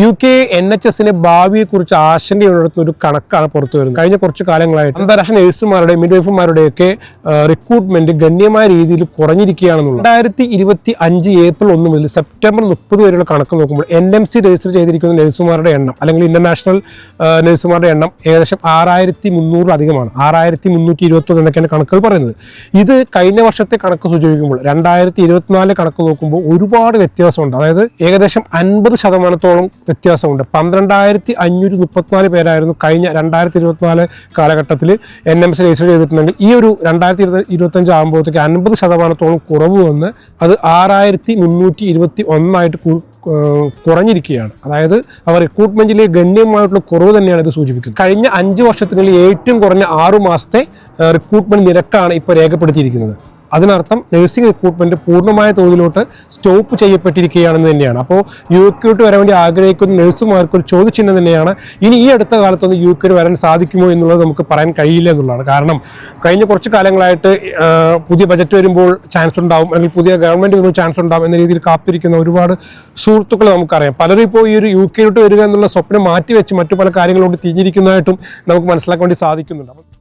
U K N H എസിന്റെ ഭാവിയെക്കുറിച്ച് ആശങ്കയുള്ള ഒരു കണക്കാണ് പുറത്തു വരുന്നത്. കഴിഞ്ഞ കുറച്ച് കാലങ്ങളായിട്ട് അന്താരാഷ്ട്ര നഴ്സുമാരുടെ നഴ്സുമാരുടെയും മിഡ്വൈഫർമാരുടെയൊക്കെ റിക്രൂട്ട്മെന്റ് ഗണ്യമായ രീതിയിൽ കുറഞ്ഞിരിക്കുകയാണെന്നുള്ളത്. രണ്ടായിരത്തി ഇരുപത്തി അഞ്ച് ഏപ്രിൽ ഒന്ന് മുതൽ സെപ്റ്റംബർ മുപ്പത് വരെയുള്ള കണക്ക് നോക്കുമ്പോൾ എൻ എം സി രജിസ്റ്റർ ചെയ്തിരിക്കുന്ന നഴ്സുമാരുടെ എണ്ണം അല്ലെങ്കിൽ ഇന്റർനാഷണൽ നഴ്സുമാരുടെ എണ്ണം ഏകദേശം ആറായിരത്തി മുന്നൂറിലധികമാണ് ആറായിരത്തി മുന്നൂറ്റി ഇരുപത്തി ഒന്ന് എന്നൊക്കെയാണ് കണക്കുകൾ പറയുന്നത്. ഇത് കഴിഞ്ഞ വർഷത്തെ കണക്ക് സൂചിപ്പിക്കുമ്പോൾ രണ്ടായിരത്തി ഇരുപത്തിനാല് കണക്ക് നോക്കുമ്പോൾ ഒരുപാട് വ്യത്യാസമുണ്ട്. അതായത് ഏകദേശം അൻപത് ശതമാനത്തോളം വ്യത്യാസമുണ്ട്. പന്ത്രണ്ടായിരത്തി അഞ്ഞൂറ്റി മുപ്പത്തിനാല് പേരായിരുന്നു കഴിഞ്ഞ രണ്ടായിരത്തി ഇരുപത്തിനാല് കാലഘട്ടത്തിൽ എൻ എം സി രജിസ്റ്റർ ചെയ്തിട്ടുണ്ടെങ്കിൽ ഈ ഒരു രണ്ടായിരത്തി ഇരുപത്തി ഇരുപത്തഞ്ച് ആകുമ്പോഴത്തേക്ക് അൻപത് ശതമാനത്തോളം കുറവ് വന്ന് അത് ആറായിരത്തി മുന്നൂറ്റി ഇരുപത്തി ഒന്നായിട്ട് കുറഞ്ഞിരിക്കുകയാണ്. അതായത് അവർ റിക്രൂട്ട്മെന്റിലെ ഗണ്യമായിട്ടുള്ള കുറവ് തന്നെയാണ് ഇത് സൂചിപ്പിക്കുന്നത്. കഴിഞ്ഞ അഞ്ച് വർഷത്തിനുള്ളിൽ ഏറ്റവും കുറഞ്ഞ ആറു മാസത്തെ റിക്രൂട്ട്മെന്റ് നിരക്കാണ് ഇപ്പോൾ രേഖപ്പെടുത്തിയിരിക്കുന്നത്. അതിനർത്ഥം നഴ്സിംഗ് റിക്രൂട്ട്മെന്റ് പൂർണമായ തോതിലോട്ട് സ്റ്റോപ്പ് ചെയ്യപ്പെട്ടിരിക്കുകയാണെന്ന് തന്നെയാണ്. അപ്പോൾ യു കെയോട്ട് വരാൻ വേണ്ടി ആഗ്രഹിക്കുന്ന നഴ്സുമാർക്ക് ഒരു ചോദ്യചിഹ്നം തന്നെയാണ്. ഇനി ഈ അടുത്ത കാലത്തൊന്നും യു കെയിൽ വരാൻ സാധിക്കുമോ എന്നുള്ളത് നമുക്ക് പറയാൻ കഴിയില്ല എന്നുള്ളതാണ്. കാരണം കഴിഞ്ഞ കുറച്ച് കാലങ്ങളായിട്ട് പുതിയ ബജറ്റ് വരുമ്പോൾ ചാൻസ് ഉണ്ടാവും. അല്ലെങ്കിൽ പുതിയ ഗവൺമെന്റ് വരുമ്പോൾ ചാൻസ് ഉണ്ടാവും എന്ന രീതിയിൽ കാത്തിരിക്കുന്ന ഒരുപാട് സുഹൃത്തുക്കൾ നമുക്കറിയാം. പലരും ഇപ്പോൾ ഈ ഒരു യു കെയിലോട്ട് വരിക എന്നുള്ള സ്വപ്നം മാറ്റിവെച്ച് മറ്റു പല കാര്യങ്ങളോട് തിരിഞ്ഞിരിക്കുന്നതായിട്ടും നമുക്ക് മനസ്സിലാക്കാൻ വേണ്ടി സാധിക്കുന്നുണ്ട്.